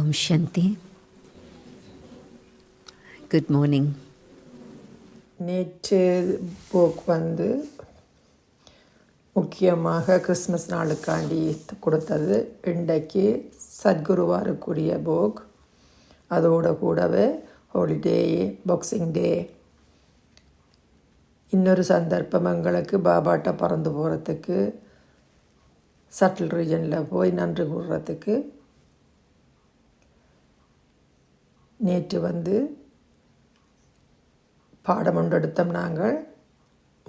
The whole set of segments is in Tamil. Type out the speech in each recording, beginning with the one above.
ஓம் சாந்தி. குட் மார்னிங் நேற்று புக் வந்து முக்கியமாக கிறிஸ்மஸ் நாளுக்காண்டி கொடுத்தது இன்றைக்கு சத்குருவாருக்குரிய புக். அதோட கூடவே ஹாலிடே பாக்ஸிங் டே இன்னொரு சந்தர்ப்பம் எங்களுக்கு பாபாட்ட பறந்து போகிறதுக்கு சட்டில் ரீஜனில் போய் நன்றி கூடுறதுக்கு நேற்று வந்து பாடம் ஒன்றெடுத்தோம் நாங்கள்.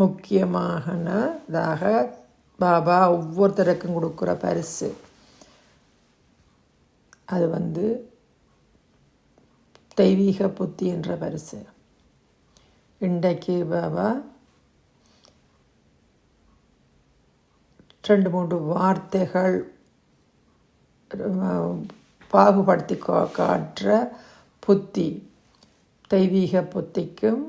முக்கியமானதாக பாபா ஒவ்வொருத்தருக்கும் கொடுக்குற பரிசு. அது வந்து தெய்வீக புத்தி என்ற பரிசு. இன்றைக்கு பாபா ரெண்டு மூன்று வார்த்தைகள் பாகுபடுத்தி காட்டுற புத்தி தெய்வீக புத்திக்கும்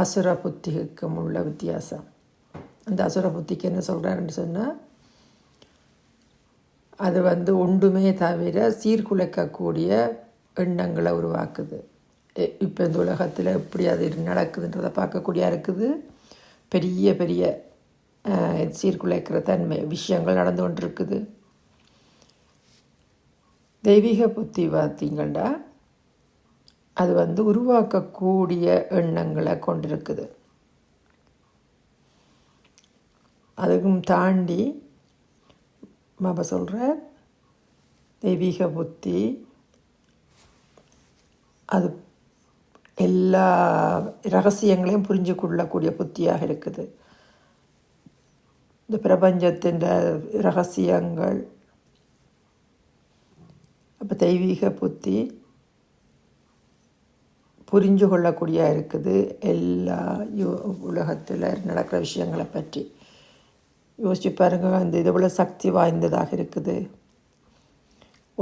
அசுர புத்திக்கும் உள்ள வித்தியாசம். அந்த அசுர புத்திக்கு என்ன சொல்கிறாருன்னு சொன்னால் அது வந்து ஒன்றுமே தவிர சீர்குலைக்கக்கூடிய எண்ணங்களை உருவாக்குது. இப்போ இந்த உலகத்தில் எப்படி அது நடக்குதுன்றதை பார்க்கக்கூடியா இருக்குது. பெரிய பெரிய சீர்குலைக்கிற தன்மை விஷயங்கள் நடந்து கொண்டிருக்குது. தெய்வீக புத்தி பார்த்தீங்கன்னா அது வந்து உருவாக்கக்கூடிய எண்ணங்களை கொண்டிருக்குது. அதுக்கும் தாண்டி பாபா சொல்கிற தெய்வீக புத்தி அது எல்லா ரகசியங்களையும் புரிஞ்சு கொள்ளக்கூடிய புத்தியாக இருக்குது. இந்த பிரபஞ்சத்தின் ரகசியங்கள் அப்போ தெய்வீக புத்தி புரிஞ்சு கொள்ளக்கூடிய இருக்குது எல்லா யோ உலகத்தில் நடக்கிற விஷயங்களை பற்றி. யோசிச்சு பாருங்கள் அந்த இது சக்தி வாய்ந்ததாக இருக்குது.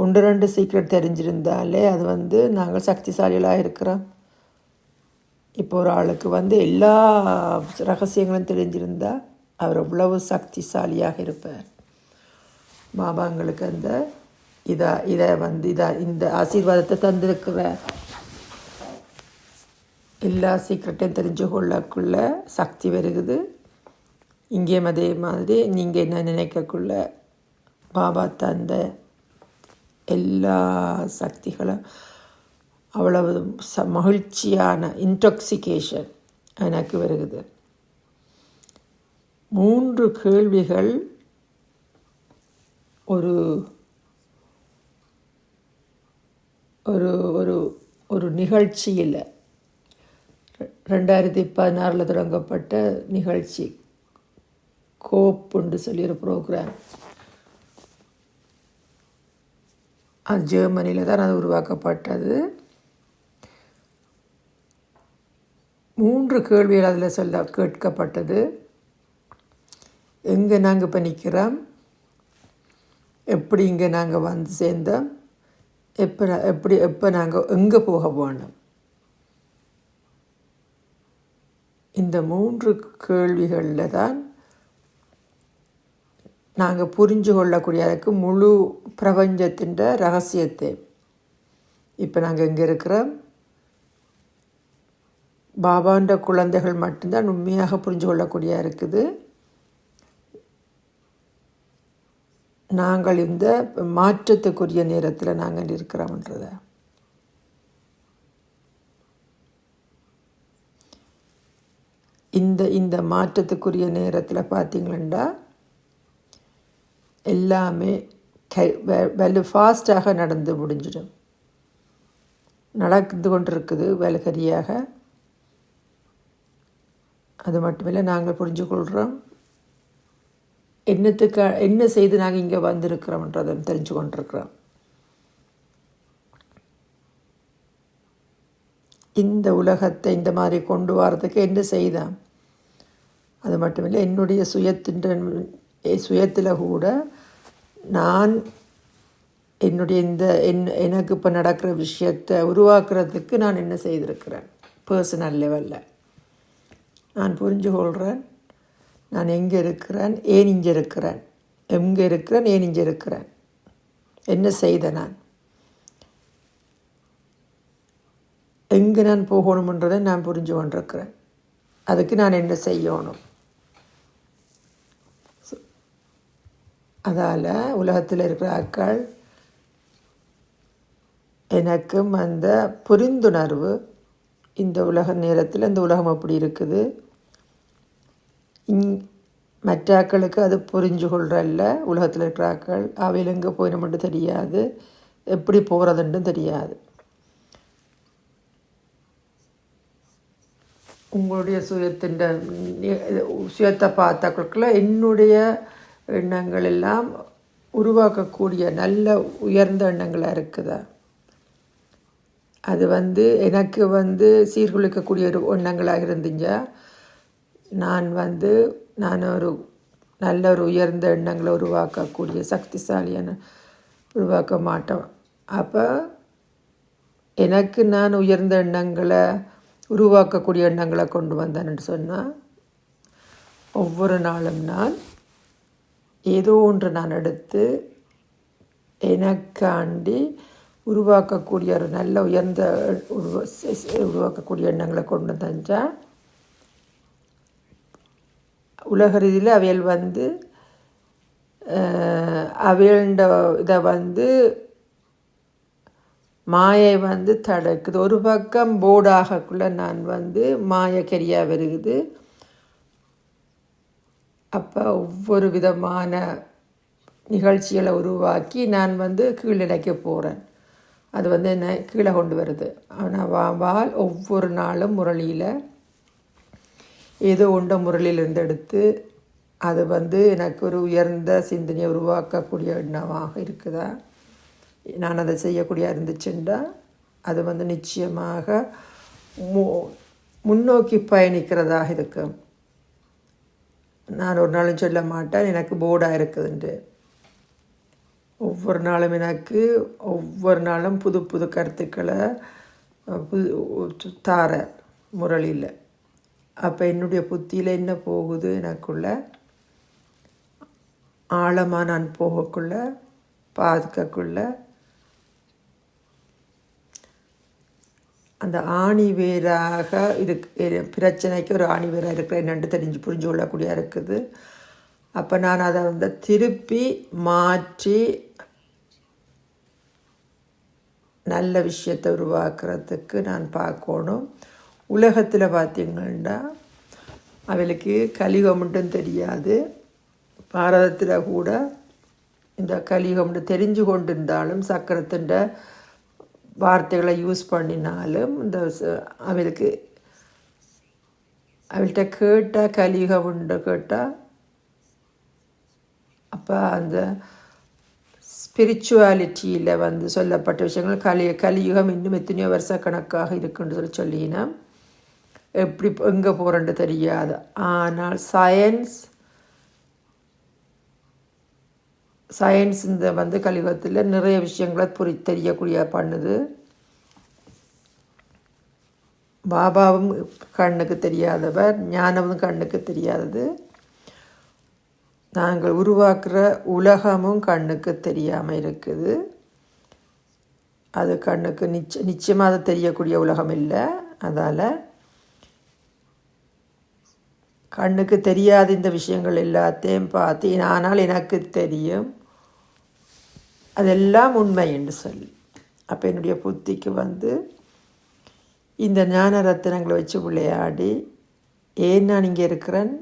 ஒன்று ரெண்டு சீக்ரெட் தெரிஞ்சிருந்தாலே அது வந்து நாங்கள் சக்திசாலிகளாக இருக்கிறோம். இப்போ ஒரு ஆளுக்கு வந்து எல்லா ரகசியங்களும் தெரிஞ்சிருந்தால் அவர் எவ்வளவு சக்திசாலியாக இருப்பார். பாபாங்களுக்கு அந்த இதை இதை வந்து இதை இந்த ஆசீர்வாதத்தை தந்திருக்கிற எல்லா சீக்கிரட்டையும் தெரிஞ்சு கொள்ளக்குள்ள சக்தி வருகுது. இங்கேயும் அதே மாதிரி நீங்கள் என்ன நினைக்கக்குள்ள பாபா தந்த எல்லா சக்திகளும் அவ்வளவு ச மகிழ்ச்சியான இன்டாக்சிகேஷன் எனக்கு வருகுது. மூன்று கேள்விகள் ஒரு ஒரு ஒரு ஒரு நிகழ்ச்சியில். ரெண்டாயிரத்தி பதினாறில் தொடங்கப்பட்ட நிகழ்ச்சி. கோப்புண்டு சொல்லி ஒரு ப்ரோக்ராம் அது ஜெர்மனியில் தான் அது உருவாக்கப்பட்டது. மூன்று கேள்விகள் அதில் சொல்ல கேட்கப்பட்டது. எங்கே நாங்கள் இப்போ நிற்கிறோம் எப்படி இங்கே நாங்கள் வந்து சேர்ந்தோம்? எப்போ எப்படி எப்போ நாங்கள் எங்கே போக போகணும் இந்த மூன்று கேள்விகளில் தான் நாங்கள் புரிஞ்சு கொள்ளக்கூடியதுக்கு முழு பிரபஞ்சத்தின் ரகசியத்தை. இப்போ நாங்கள் எங்கே இருக்கிறோம்? பாபான்ற குழந்தைகள் மட்டும்தான் உண்மையாக புரிஞ்சு கொள்ளக்கூடிய இருக்குது. நாங்கள் இந்த மாற்றத்துக்குரிய நேரத்தில் நாங்கள் இருக்கிறோம்ன்றத இந்த இந்த மாற்றத்துக்குரிய நேரத்தில் பார்த்தீங்களா எல்லாமே கை வெ- ஃபாஸ்ட்டாக நடந்து முடிஞ்சிடும். நடந்து கொண்டிருக்குது வேலைகரியாக. அது மட்டுமில்லை நாங்கள் புரிஞ்சு கொள்கிறோம் என்னத்துக்கு என்ன செய்து நாங்கள் இங்கே வந்திருக்கிறோம்ன்றதை தெரிஞ்சு கொண்டிருக்கிறோம் இந்த உலகத்தை இந்த மாதிரி கொண்டு வரதுக்கு என்ன செய்தான் அது மட்டுமில்லை என்னுடைய சுயத்தின் சுயத்தில் கூட நான் என்னுடைய இந்த என் எனக்கு இப்போ நடக்கிற விஷயத்தை உருவாக்குறதுக்கு நான் என்ன செய்திருக்கிறேன்? பர்சனல் லெவலில் நான் புரிஞ்சு கொள்கிறேன் நான் எங்கே இருக்கிறேன்? ஏன் இங்கே இருக்கிறேன்? எங்கே இருக்கிறேன்? ஏன் இங்கே இருக்கிறேன்? என்ன செய்த நான்? எங்கே நான் போகணுமன்றதை நான் புரிஞ்சு கொண்டிருக்கிறேன். அதுக்கு நான் என்ன செய்யணும்? அதால் உலகத்தில் இருக்கிற ஆக்கள் எனக்கும் அந்த புரிந்துணர்வு இந்த உலக நேரத்தில் இந்த உலகம் அப்படி இருக்குது. மற்ற ஆக்களுக்கு அது புரிஞ்சு கொள்றல்ல உலகத்தில் இருக்கிற ஆக்கள் அவையில் எங்கே போயினோம்னு தெரியாது எப்படி போகிறதுன்றும் தெரியாது உங்களுடைய சுயத்தின் சுயத்தை பார்த்தாக்களுக்குள்ள என்னுடைய எண்ணங்கள் எல்லாம் உருவாக்கக்கூடிய நல்ல உயர்ந்த எண்ணங்களாக இருக்குதா அது வந்து எனக்கு வந்து சீர்குலைக்கக்கூடிய ஒரு எண்ணங்களாக இருந்துச்சா நான் வந்து நான் ஒரு நல்ல ஒரு உயர்ந்த எண்ணங்களை உருவாக்கக்கூடிய சக்திசாலியான உருவாக்க மாட்டேன். அப்போ எனக்கு நான் உயர்ந்த எண்ணங்களை உருவாக்கக்கூடிய எண்ணங்களை கொண்டு வந்தேன்னு சொன்னால் ஒவ்வொரு நாளும் நான் ஏதோ ஒன்று நான் எடுத்து எனக்காண்டி உருவாக்கக்கூடிய ஒரு நல்ல உயர்ந்த உருவா உருவாக்கக்கூடிய எண்ணங்களை கொண்டு தந்தால் உலக ரீதியில் அவையல் வந்து அவையண்ட இதை வந்து மாயை வந்து தடுக்குது. ஒரு பக்கம் போர்டாகக்குள்ள நான் வந்து மாயக்கரியாக வருகுது. அப்போ ஒவ்வொரு விதமான நிகழ்ச்சிகளை உருவாக்கி நான் வந்து கீழிணைக்க போகிறேன் அது வந்து என்னை? கீழே கொண்டு வருது. ஆனால் வாவால் ஒவ்வொரு நாளும் முரளியில் ஏதோ உண்ட முரளிலிருந்து எடுத்து அது வந்து எனக்கு ஒரு உயர்ந்த சிந்தனையை உருவாக்கக்கூடிய எண்ணமாக இருக்குதா? நான் அதை செய்யக்கூடிய இருந்துச்சுண்டா? அது வந்து நிச்சயமாக மு முன்னோக்கி பயணிக்கிறதாக இருக்கும். நான் ஒரு நாளும் சொல்ல மாட்டேன் எனக்கு போர்டாக இருக்குதுன்ட்டு ஒவ்வொரு நாளும் எனக்கு ஒவ்வொரு நாளும் புது புது கருத்துக்களை புது தார முரளியில். அப்போ என்னுடைய புத்தியில் என்ன போகுது எனக்குள்ள? ஆழமாக நான் போகக்குள்ள பாதுகாக்குள்ள அந்த ஆணி வேராக இருக்கு பிரச்சனைக்கு ஒரு ஆணி வேராக இருக்கிற என்னென்று தெரிஞ்சு புரிஞ்சு கொள்ளக்கூடிய இருக்குது. அப்போ நான் அதை வந்து திருப்பி மாற்றி நல்ல விஷயத்தை உருவாக்குறதுக்கு நான் பார்க்கணும். உலகத்தில் பார்த்தீங்கன்னா அவளுக்கு கலிகம் மட்டும் தெரியாது. பாரதத்தில் கூட இந்த கலிகம் தெரிஞ்சு கொண்டிருந்தாலும் சக்கரத்தின் வார்த்தைகளை யூஸ் பண்ணினாலும் இந்த அவளுக்கு அவள்கிட்ட கேட்டால் கலிகம் உண்டு கேட்டால் அப்போ அந்த ஸ்பிரிச்சுவாலிட்டியில் வந்து சொல்லப்பட்ட விஷயங்கள் கலி கலியுகம் இன்னும் எத்தனையோ வருஷ கணக்காக இருக்குன்னு சொல்லி சொல்லினா எப்படி எங்கே போகிறேன்னு தெரியாது. ஆனால் சயின்ஸ் சயின்ஸ் இந்த வந்து கலியுகத்தில் நிறைய விஷயங்களை புரி தெரியக்கூடிய பண்ணுது. பாபாவும் கண்ணுக்கு தெரியாதவர் ஞானமும் கண்ணுக்கு தெரியாதது. நாங்கள் உருவாக்குற உலகமும் கண்ணுக்கு தெரியாமல் இருக்குது. அது கண்ணுக்கு நிச்ச நிச்சயமாக அது தெரியக்கூடிய உலகம் இல்லை. அதால் கண்ணுக்கு தெரியாத இந்த விஷயங்கள் எல்லாத்தையும் பார்த்து ஆனால் எனக்கு தெரியும். அதெல்லாம் உண்மை என்று சொல்லி. அப்போ என்னுடைய புத்திக்கு வந்து இந்த ஞான ரத்தினங்களை வச்சு விளையாடி ஏன் நான் இங்கே இருக்கிறேன்?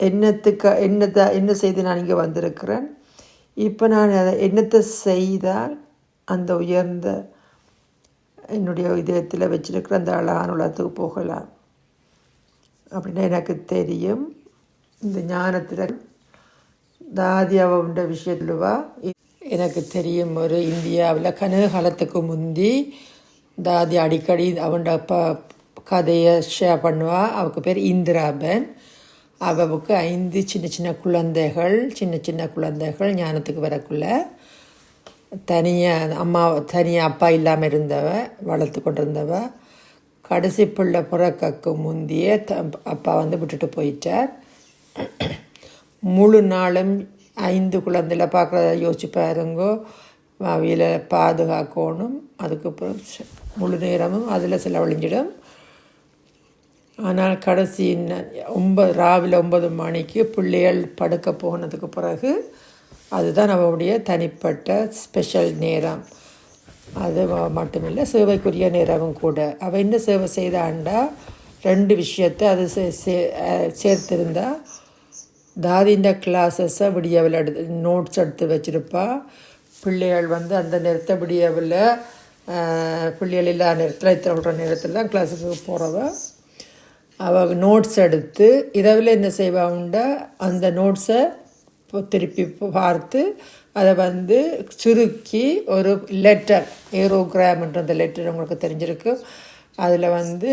என்னத்துக்கு என்னத்தை என்ன செய்து நான் இங்கே வந்திருக்கிறேன்? இப்போ நான் அதை என்னத்தை செய்தால் அந்த உயர்ந்த என்னுடைய இதயத்தில் வச்சிருக்கிற அந்த அழகான உலகத்துக்கு போகலாம்? அப்படின்னு எனக்கு தெரியும். இந்த ஞானத்தில் தாதி அவண்ட விஷயத்துலவா எனக்கு தெரியும். ஒரு இந்தியாவில் கனு காலத்துக்கு முந்தி தாதி அடிக்கடி அவண்ட அப்பா கதையை ஷேர் பண்ணுவா. அவளுக்கு பேர் இந்திராபன். அவவுக்கு ஐந்து சின்ன சின்ன குழந்தைகள் சின்ன சின்ன குழந்தைகள் ஞானத்துக்கு வரக்குள்ள தனியாக அம்மா தனியாக அப்பா இல்லாமல் இருந்தவ வளர்த்து கொண்டிருந்தவ கடைசி பிள்ளை புறக்கக்கு முந்தியே த அப்பா வந்து விட்டுட்டு போயிட்டார். முழு நாளும் ஐந்து குழந்தையில் பார்க்குறத யோசிச்சு பாருங்கோ. அவையில் பாதுகாக்கணும். அதுக்கப்புறம் முழு நேரமும் அதில் செலவழிஞ்சிடும். ஆனால் கடைசி ஒன்பது ராவில ஒன்பது மணிக்கு பிள்ளைகள் படுக்க போனதுக்கு பிறகு அதுதான் நம்மளுடைய தனிப்பட்ட ஸ்பெஷல் நேரம். அது மட்டுமில்லை சேவைக்குரிய நேரமும் கூட. அவள் என்ன சேவை செய்தாண்டா? ரெண்டு விஷயத்தை அது சே- சே- சேர்த்திருந்தா. தாதின்ற கிளாஸஸை விடியவில் எடுத்து நோட்ஸ் எடுத்து வச்சுருப்பா. பிள்ளைகள் வந்து அந்த நேரத்தை விடியவில் பிள்ளைகள் இல்லாத நேரத்தில் இத்தனை விடுற நேரத்தில் தான் கிளாஸுக்கு போகிறவ அவள் நோட்ஸ் எடுத்து இரவில் என்ன செய்வாண்டா அந்த நோட்ஸை திருப்பி பார்த்து அதை வந்து சுருக்கி ஒரு லெட்டர் ஏரோகிராம்ன்ற அந்த லெட்டர் உங்களுக்கு தெரிஞ்சிருக்கு. அதில் வந்து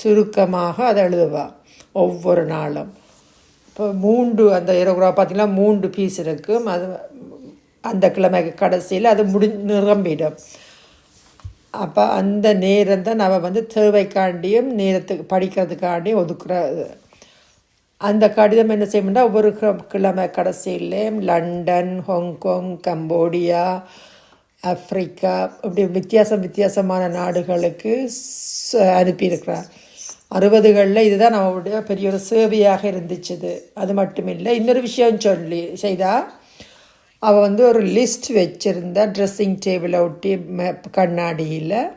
சுருக்கமாக அதை எழுதுவா. ஒவ்வொரு நாளும். இப்போ மூன்று அந்த ஏரோகிராம் பார்த்திங்கன்னா மூன்று பீஸ் இருக்கும் அது அந்த கிழமை கடைசியில் அது முடி நிரம்பிடும். அப்போ அந்த நேரம் தான் நம்ம வந்து தேவைக்காண்டியும் நேரத்துக்கு படிக்கிறதுக்காண்டியும் ஒதுக்குற அந்த கடிதம் என்ன செய்யணும்னா ஒவ்வொரு கிழமை கடைசியிலையும் London Hong Kong Cambodia Africa இப்படி வித்தியாசம் வித்தியாசமான நாடுகளுக்கு ச- அனுப்பியிருக்கிறார். அறுபதுகளில் இதுதான் நம்மளுடைய பெரிய ஒரு சேவையாக இருந்துச்சுது. அது மட்டுமில்லை இன்னொரு விஷயம் சொல்லி செய்தா? அவள் வந்து ஒரு லிஸ்ட் வச்சுருந்தா ட்ரெஸ்ஸிங் டேபிளை ஒட்டி கண்ணாடியில்.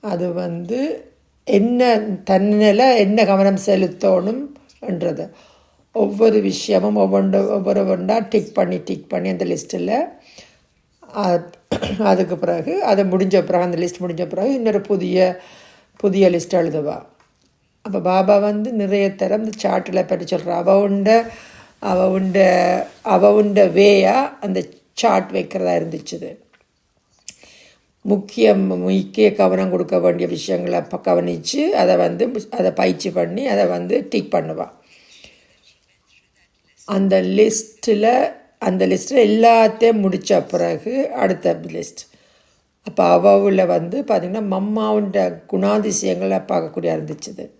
அது வந்து என்ன தன்னில் என்ன கவனம் செலுத்தணும் என்றது. ஒவ்வொரு விஷயமும் ஒவ்வொன்று ஒவ்வொரு ஒன்றா டிக் பண்ணி டிக் பண்ணி அந்த லிஸ்ட்டில் அதுக்கு பிறகு அது முடிஞ்ச பிறகு அந்த லிஸ்ட் முடிஞ்ச பிறகு இன்னொரு புதிய புதிய லிஸ்ட் எழுதுவா. அப்போ பாபா வந்து நிறைய தரம் இந்த சார்ட்டில் பற்றி சொல்கிறா அவ உண்ட அவ உண்ட அவ உண்ட வேயாக அந்த சார்ட் வைக்கிறதா இருந்துச்சுது. முக்கியம் முக்கிய கவனம் கொடுக்க வேண்டிய விஷயங்களை அப்போ கவனித்து அதை வந்து அதை பயிற்சி பண்ணி அதை வந்து டிக் பண்ணுவாள் அந்த லிஸ்ட்டில் அந்த லிஸ்ட்டில் எல்லாத்தையும் முடித்த பிறகு அடுத்த லிஸ்ட் அப்போ அவவில் வந்து பார்த்திங்கன்னா மம்மாவுண்ட குணாதிசயங்களை பார்க்கக்கூடிய இருந்துச்சுது.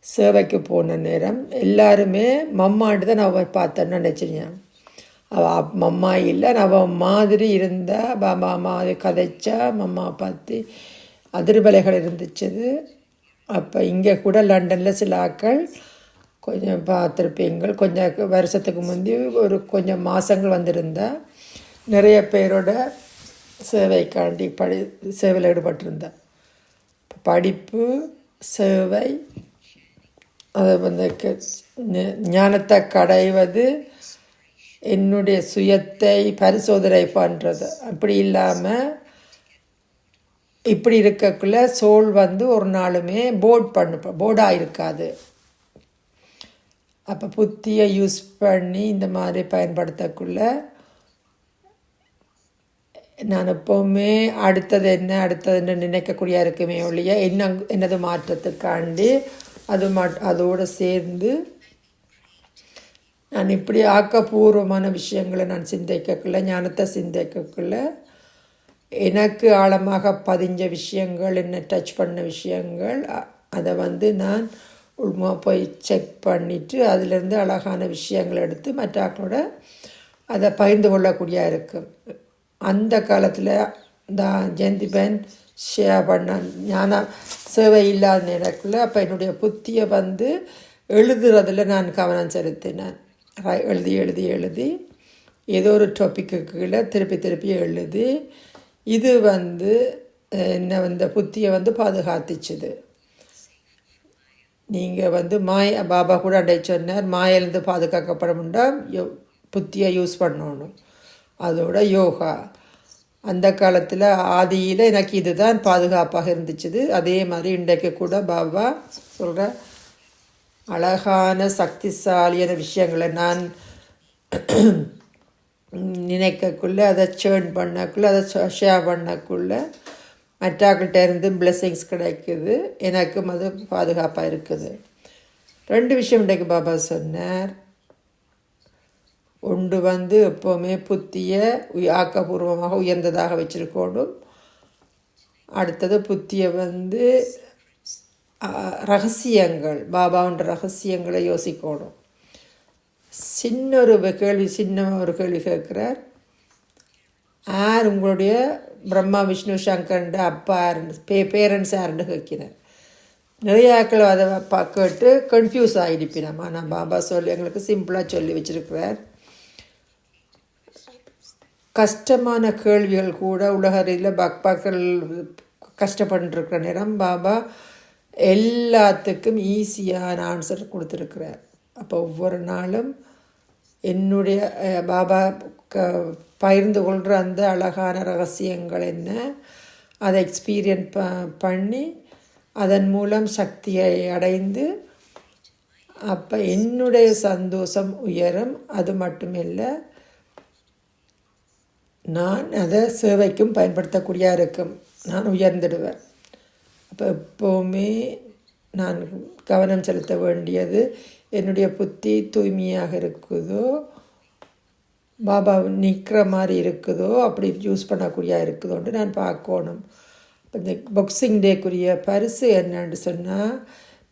சேவைக்கு போன நேரம் எல்லாருமே மம்மான்ட்டு தான் நான் பார்த்தேன்னு நினச்சிருந்தேன் அவள் மம்மா இல்லை அவள் மாதிரி இருந்த பாபா மாதிரி கதைச்சா மம்மா பார்த்து அதிர்வலைகள் இருந்துச்சுது. அப்போ இங்கே கூட லண்டனில் சில ஆக்கள் கொஞ்சம் பார்த்துருப்பீங்கள். கொஞ்சம் வருஷத்துக்கு முந்தி ஒரு கொஞ்சம் மாதங்கள் வந்திருந்தா நிறைய பேரோட சேவைக்காண்டி படி சேவையில் ஈடுபட்டிருந்தேன் படிப்பு சேவை அது வந்து க- ஞானத்தை கடைவது என்னுடைய சுயத்தை பரிசோதனை பண்ணுறது அப்படி இல்லாமல் இப்படி இருக்கக்குள்ள சோல் வந்து ஒரு நாளுமே போர்ட் பண்ணு போர்டாக இருக்காது. அப்போ புத்தியை யூஸ் பண்ணி இந்த மாதிரி பயன்படுத்தக்குள்ள நான் எப்போவுமே அடுத்தது என்ன அடுத்ததுன்னு நினைக்கக்கூடிய இருக்குமே ஒழிய என்ன என்னது மாற்றத்துக்காண்டி அது மட் அதோடு சேர்ந்து நான் இப்படி ஆக்கப்பூர்வமான விஷயங்களை நான் சிந்திக்கக்குள்ள ஞானத்தை சிந்திக்கக்குள்ள எனக்கு ஆழமாக பதிஞ்ச விஷயங்கள் என்ன டச் பண்ண விஷயங்கள் அதை வந்து நான் உள்மா போய் செக் பண்ணிவிட்டு அதிலேருந்து அழகான விஷயங்களை எடுத்து மற்றாக்களோட அதை பகிர்ந்து கொள்ளக்கூடிய இருக்கும் அந்த காலத்தில் தான் ஜெயந்திபன் ஷேர் பண்ண ஞான சேவை இல்லாத நேரத்தில் அப்போ என்னுடைய புத்தியை வந்து எழுதுறதில் நான் கவனம் செலுத்தினேன். எழுதி எழுதி எழுதி. ஏதோ ஒரு டாப்பிக்கு கீழே திருப்பி திருப்பி எழுதி. இது வந்து என்ன இந்த புத்தியை வந்து பாதுகாத்துச்சுது. நீங்கள் வந்து மாய பாபா கூட அடை சொன்னார் மாயிலிருந்து பாதுகாக்கப்படமுண்டா யோ புத்தியை யூஸ் பண்ணணும். அதோட யோகா. அந்த காலத்தில் ஆதியில் எனக்கு இதுதான் பாதுகாப்பாக இருந்துச்சுது. அதே மாதிரி இன்றைக்கு கூட பாபா சொல்கிற அழகான சக்திசாலியான விஷயங்களை நான் நினைக்கக்குள்ளே அதை சேர்ன் பண்ணக்குள்ள அதை ஷேர் பண்ணக்குள்ள மற்றாக்கிட்ட இருந்து பிளெஸிங்ஸ் கிடைக்குது. எனக்கும் அது பாதுகாப்பாக இருக்குது. ரெண்டு விஷயம் இன்றைக்கு பாபா சொன்னார். ஒன்று வந்து எப்போவுமே புத்தியை ஆக்கப்பூர்வமாக உயர்ந்ததாக வச்சுருக்கணும். அடுத்தது புத்தியை வந்து ரகசியங்கள் பாபாவுன்ற ரகசியங்களை யோசிக்கணும் சின்ன ஒரு கேள்வி சின்ன ஒரு கேள்வி கேட்குறார் யார் உங்களுடைய பிரம்மா விஷ்ணு சங்கர்ன்ற அப்பா யாருன்னு பே பேரண்ட்ஸ் யாருன்னு கேட்கிறார் நிறைய ஆக்கள் அதை பா கேட்டு கன்ஃபியூஸ் ஆகிடுப்பினம்மா நான் பாபா சொல்லி எங்களுக்கு சிம்பிளாக சொல்லி வச்சிருக்கிறார் கஷ்டமான கேள்விகள் கூட உலகறியில் பக்பாக்கள் கஷ்டப்பட்டுருக்கிற நேரம் பாபா எல்லாத்துக்கும் ஈஸியான ஆன்சர் கொடுத்துருக்குறார். அப்போ ஒவ்வொரு நாளும் என்னுடைய பாபா க பகிர்ந்து கொள்கிற அந்த அழகான ரகசியங்கள் என்ன அதை எக்ஸ்பீரியன்ஸ் ப பண்ணி அதன் மூலம் சக்தியை அடைந்து அப்போ என்னுடைய சந்தோஷம் உயரும். அது மட்டுமில்லை நான் அதை சேவைக்கும் பயன்படுத்தக்கூடியா இருக்கும் நான் உயர்ந்துடுவேன். அப்போ எப்போவுமே நான் கவனம் செலுத்த வேண்டியது என்னுடைய புத்தி தூய்மையாக இருக்குதோ பாபா நிற்கிற மாதிரி இருக்குதோ அப்படி யூஸ் பண்ணக்கூடியா இருக்குதோன்ட்டு நான் பார்க்கணும். இப்போ இந்த பொக்ஸிங் டேக்குரிய பரிசு என்னன்னு சொன்னால்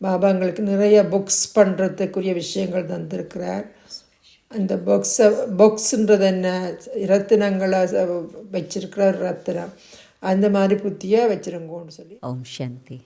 பாபா எங்களுக்கு நிறைய புக்ஸ் பண்ணுறதுக்குரிய விஷயங்கள் தந்திருக்கிறார். அந்த பொக்ஸை பொக்ஸுன்றது என்ன? ரத்தினங்களை வச்சிருக்கிற ரத்தினம். அந்த மாதிரி புத்தியாக வச்சுருங்கோன்னு சொல்லி. ஓம் சாந்தி